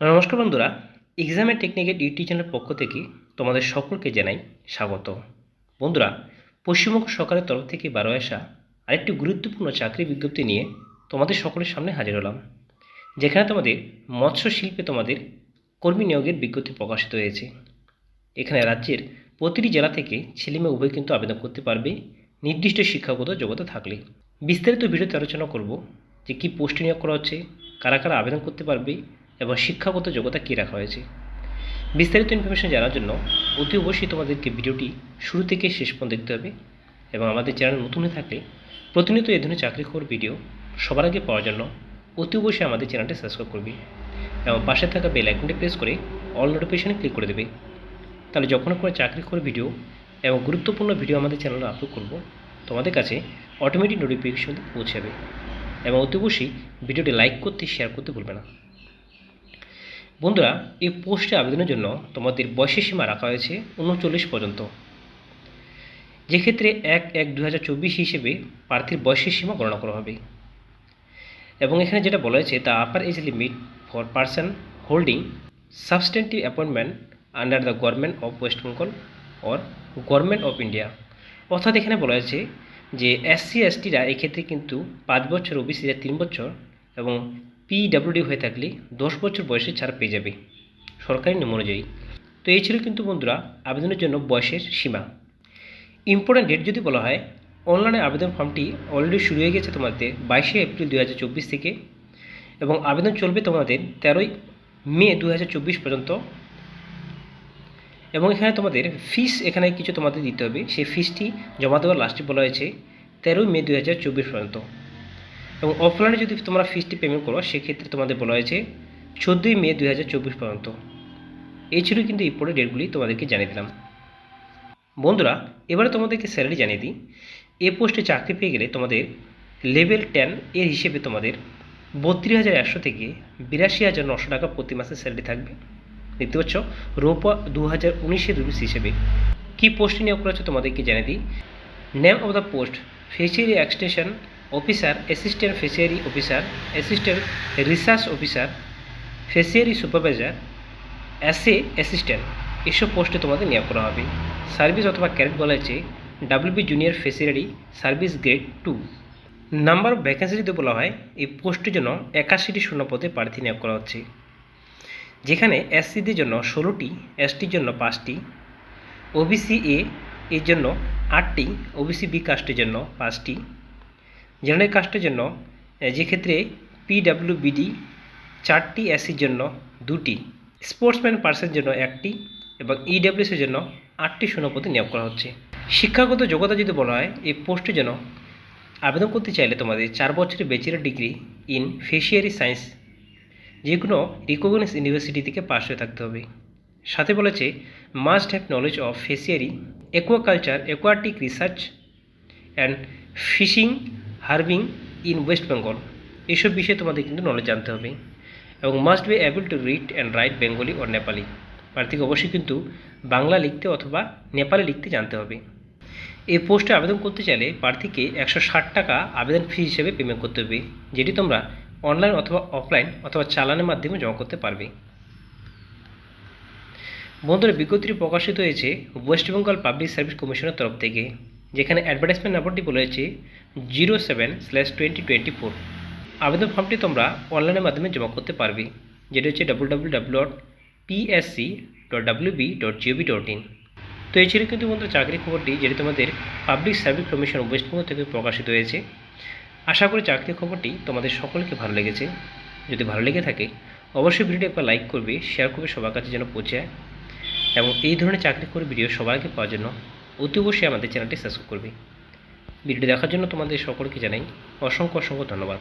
নমস্কার বন্ধুরা এক্সামের টেকনিকের ইউটিউব চ্যানেলের পক্ষ থেকে তোমাদের সকলকে জানাই স্বাগত। বন্ধুরা, পশ্চিমবঙ্গ সরকারের তরফ থেকে বারো আসা আরেকটি গুরুত্বপূর্ণ চাকরি বিজ্ঞপ্তি নিয়ে তোমাদের সকলের সামনে হাজির হলাম, যেখানে তোমাদের মৎস্য শিল্পে তোমাদের কর্মী নিয়োগের বিজ্ঞপ্তি প্রকাশিত হয়েছে। এখানে রাজ্যের প্রতিটি জেলা থেকে ছেলে মেয়ে উভয় কিন্তু আবেদন করতে পারবে, নির্দিষ্ট শিক্ষাগত যোগ্যতা থাকলে। বিস্তারিত ভিডিওতে আলোচনা করব যে কী পোস্টে নিয়োগ করা হচ্ছে, কারা কারা আবেদন করতে পারবে এবং শিক্ষাগত যোগ্যতা কী রাখা হয়েছে? বিস্তারিত ইনফরমেশন জানার জন্য অতি অবশ্যই তোমাদেরকে ভিডিওটি শুরু থেকে শেষ পর্যন্ত দেখতে হবে এবং আমাদের চ্যানেল নতুন হয়ে থাকলে প্রতিনিয়ত এই ধরনের চাকরি খবর, ভিডিও সবার আগে পাওয়ার জন্য অতি অবশ্যই আমাদের চ্যানেলটি সাবস্ক্রাইব করবে এবং পাশে থাকা বেল আইকনটি প্রেস করে অল নোটিফিকেশানে ক্লিক করে দেবে। তাহলে যখন কোনো চাকরি খবর, ভিডিও এবং গুরুত্বপূর্ণ ভিডিও আমাদের চ্যানেলে আপলোড করব, তোমাদের কাছে অটোমেটিক নোটিফিকেশন পৌঁছাবে। এবং অতি অবশ্যই ভিডিওটি লাইক করতে শেয়ার করতে ভুলবে না। বন্ধুরা, এই পোস্টে আবেদনের জন্য তোমাদের বয়সের সীমা রাখা হয়েছে উনচল্লিশ পর্যন্ত। যেক্ষেত্রে এক এক দু হাজার হিসেবে প্রার্থীর বয়সের সীমা গণনা করা হবে। এবং এখানে যেটা বলা হয়েছে the upper age limit for person holding substantive appointment under the government of West Bengal or government of India অর্থাৎ এখানে বলা হয়েছে যে এসসি এসটিরা এক্ষেত্রে কিন্তু পাঁচ বছর ওবিসিরা তিন বছর এবং পিডাব্লিউডি হয়ে থাকলে দশ বছর বয়সে ছাড় পেয়ে যাবে সরকারি নিয়ম অনুযায়ী। তো এই ছিল কিন্তু বন্ধুরা আবেদনের জন্য বয়সের সীমা। ইম্পর্ট্যান্ট ডেট যদি বলা হয় অনলাইনে আবেদন ফর্মটি অলরেডি শুরু হয়ে গেছে তোমাদের বাইশে এপ্রিল দু হাজার চব্বিশ থেকে এবং আবেদন চলবে তোমাদের তেরোই মে দু হাজার চব্বিশ পর্যন্ত। এবং এখানে তোমাদের ফিস এখানে কিছু তোমাদের দিতে হবে, সেই ফিসটি জমা দেওয়ার লাস্টে বলা হয়েছে তেরোই মে দু হাজার চব্বিশ পর্যন্ত। এবং অফলাইনে যদি তোমরা ফিসটি পেমেন্ট করো, সেক্ষেত্রে তোমাদের বলা হয়েছে চোদ্দোই মে দু হাজার চব্বিশ পর্যন্ত। এই ছিল কিন্তু এই পরে ডেটগুলি তোমাদেরকে জানিয়ে দিলাম। বন্ধুরা, এবারে তোমাদেরকে স্যালারি জানিয়ে দিই। এ পোস্টে চাকরি পেয়ে গেলে তোমাদের লেভেল টেন এর হিসেবে তোমাদের বত্রিশ হাজার একশো থেকে বিরাশি হাজার নশো টাকা প্রতি মাসে স্যালারি থাকবে। দেখতে পাচ্ছ, রোপা দু হাজার উনিশের রুপিস হিসেবে। কী পোস্টে নিয়োগ করা হচ্ছে তোমাদেরকে জানিয়ে দিই। Name of the post fishery extension officer assistant fishery officer assistant research officer fishery supervisor as assistant এসব পোস্টে তোমাদের নিয়োগ করা হবে। সার্ভিস অথবা ক্যারেট বলা হয়েছে WB junior fishery service grade two number of vacancy যদি বলা হয়, এই পোস্টের জন্য একাশিটি পদে প্রার্থী নিয়োগ করা হচ্ছে। যেখানে এসসিদের জন্য ষোলোটি এসটির জন্য পাঁচটি ওবিসি এ এর জন্য আটটি ওবিসি বি কাস্টের জন্য পাঁচটি। জেনারেল কাস্টের জন্য যে ক্ষেত্রে পিডাব্লিউবিডি চারটি এসির জন্য দুটি, স্পোর্টসম্যান পার্সের জন্য একটি এবং ইডাব্লিউসির জন্য আটটি শূন্যপদে নিয়োগ করা হচ্ছে। শিক্ষাগত যোগ্যতা যদি বলা হয়, এই পোস্টের জন্য আবেদন করতে চাইলে তোমাদের চার বছরের bachelor degree in fishery science যে কোনো রিকগনাইজ ইউনিভার্সিটি থেকে পাশ হয়ে থাকতে হবে। সাথে বলেছে, must have knowledge of fishery aquaculture aquatic research and fishing harbour in West Bengal. এসব বিষয়ে তোমাদের কিন্তু নলেজ জানতে হবে এবং must be able to read and write Bengali or Nepali প্রার্থীকে অবশ্যই কিন্তু বাংলা লিখতে অথবা নেপালি লিখতে জানতে হবে। এই পোস্টে আবেদন করতে চাইলে প্রার্থীকে একশো ষাট টাকা আবেদন ফি হিসেবে পেমেন্ট করতে হবে, যেটি তোমরা অনলাইন অথবা অফলাইন অথবা চালানের মাধ্যমে জমা করতে পারবে। বন্ধুরা, বিজ্ঞপ্তিটি প্রকাশিত হয়েছে ওয়েস্ট বেঙ্গল পাবলিক সার্ভিস কমিশনের তরফ থেকে। যেখানে অ্যাডভার্টাইজমেন্ট নাম্বারটি হয়েছে zero seven slash twenty twenty four আবেদন ফর্মটি তোমরা অনলাইনের মাধ্যমে জমা করতে পারবে, যেটি হচ্ছে W W W dot PSC dot W B dot gov dot in তো এই ছিল কিন্তু বন্ধু চাকরি খবরটি, যেটি তোমাদের পাবলিক সার্ভিস কমিশন ওয়েস্টবেঙ্গল থেকে প্রকাশিত হয়েছে। আশা করি চাকরি খবরটি তোমাদের সকলকে ভালো লেগেছে। যদি ভালো লেগে থাকে, অবশ্যই ভিডিওটি একবার লাইক করবে শেয়ার করবে, সবার কাছে যেন পৌঁছায়। এবং এই ধরনের চাকরি খবর ভিডিও সবাইকে পাওয়ার জন্য অতি অবশ্যই আমাদের চ্যানেলটি সাবস্ক্রাইব করবে। ভিডিওটি দেখার জন্য তোমাদের সকলকে জানাই অসংখ্য অসংখ্য ধন্যবাদ।